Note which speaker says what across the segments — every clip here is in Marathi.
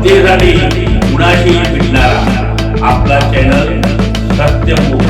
Speaker 1: जनतेसाठी कुणाशी भेटणारा आपला चॅनल सत्यमुख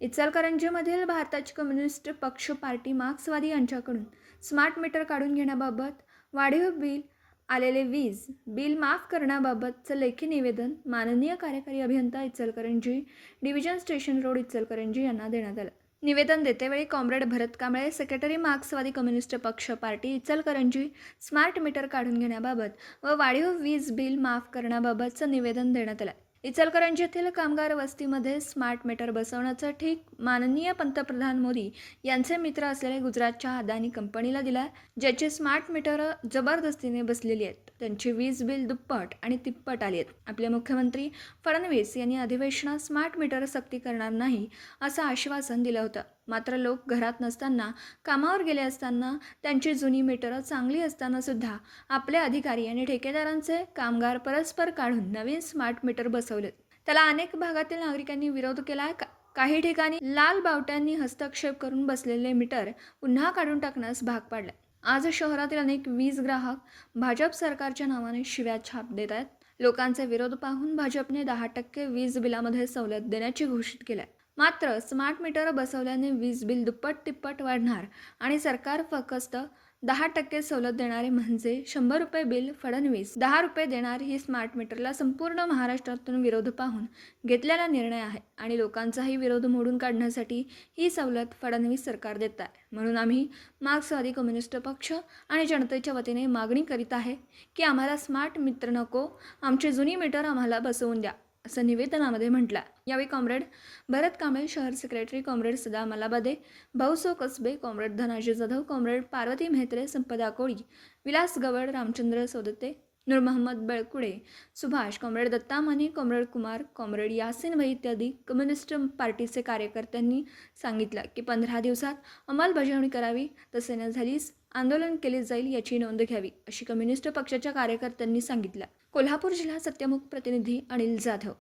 Speaker 2: इचलकरंजीमधील भारताची कम्युनिस्ट पक्ष पार्टी मार्क्सवादी यांच्याकडून स्मार्ट मीटर काढून घेण्याबाबत वाढीव बिल आलेले वीज बिल माफ करण्याबाबतचं लेखी निवेदन माननीय कार्यकारी अभियंता Ichalkaranji division station road Ichalkaranji यांना देण्यात आलं. निवेदन देतेवेळी कॉम्रेड भरत कांबळे सेक्रेटरी मार्क्सवादी कम्युनिस्ट पक्ष पार्टी इचलकरंजी स्मार्ट मीटर काढून घेण्याबाबत व वाढीव वीज बिल माफ करण्याबाबतचं निवेदन देण्यात आलं इचलकरंजी येथील कामगार वस्तीमध्ये स्मार्ट मीटर बसवण्याचं ठीक माननीय पंतप्रधान मोदी यांचे मित्र असलेले गुजरातच्या अदानी कंपनीला दिला ज्याचे स्मार्ट मीटर जबरदस्तीने बसलेली आहेत. त्यांची वीज बिल दुप्पट आणि तिप्पट आली आहेत. आपले मुख्यमंत्री फडणवीस यांनी अधिवेशनात स्मार्ट मीटर सक्ती करणार नाही असं आश्वासन दिलं होतं. मात्र लोक घरात नसताना कामावर गेले असताना त्यांची जुनी मीटरं चांगली असताना सुद्धा आपले अधिकारी आणि ठेकेदारांचे कामगार परस्पर काढून नवीन स्मार्ट मीटर बसवलेत त्याला अनेक भागातील नागरिकांनी विरोध केला. का काही ठिकाणी लाल बावट्यांनी हस्तक्षेप करून बसलेले मीटर पुन्हा काढून टाकण्यास भाग पाडले. आज शहरातील अनेक वीज ग्राहक भाजप सरकारच्या नावाने शिव्या छाप देत आहेत. लोकांचे विरोध पाहून भाजपने दहा टक्के वीज बिलामध्ये सवलत देण्याची घोषित केली आहे. मात्र स्मार्ट मीटर बसवल्याने वीज बिल दुप्पट तिप्पट वाढणार आणि सरकार फक्त दहा टक्के सवलत देणारे म्हणजे शंभर रुपये बिल फडणवीस दहा रुपये देणार ही स्मार्ट मीटरला संपूर्ण महाराष्ट्रातून विरोध पाहून घेतलेला निर्णय आहे आणि लोकांचाही विरोध मोडून काढण्यासाठी ही सवलत फडणवीस सरकार देत आहे. म्हणून आम्ही मार्क्सवादी कम्युनिस्ट पक्ष आणि जनतेच्या वतीने मागणी करीत आहे की आम्हाला स्मार्ट मित्र नको आमचे जुनी मीटर आम्हाला बसवून द्या. असं निवेदनामध्ये म्हटला यावेळी कॉम्रेड भरत कांबळे शहर secretary comrade Sada Malabade Bhauso Kasbe comrade Dhanaji Jadhav comrade Parvati Mehatre Sampada Koli Vilas Gavad Ramchandra Sodte Noor Mohammad Belkude Subhash comrade Datta Mane comrade Kumar comrade Yasin भाई इत्यादी कम्युनिस्ट पार्टीचे कार्यकर्त्यांनी सांगितलं की पंधरा दिवसात अंमलबजावणी करावी तसे न झालीस आंदोलन केले जाईल याची नोंद घ्यावी अशी कम्युनिस्ट पक्षाच्या कार्यकर्त्यांनी सांगितलं. कोल्हापूर जिल्हा सत्यमुख प्रतिनिधी अनिल जाधव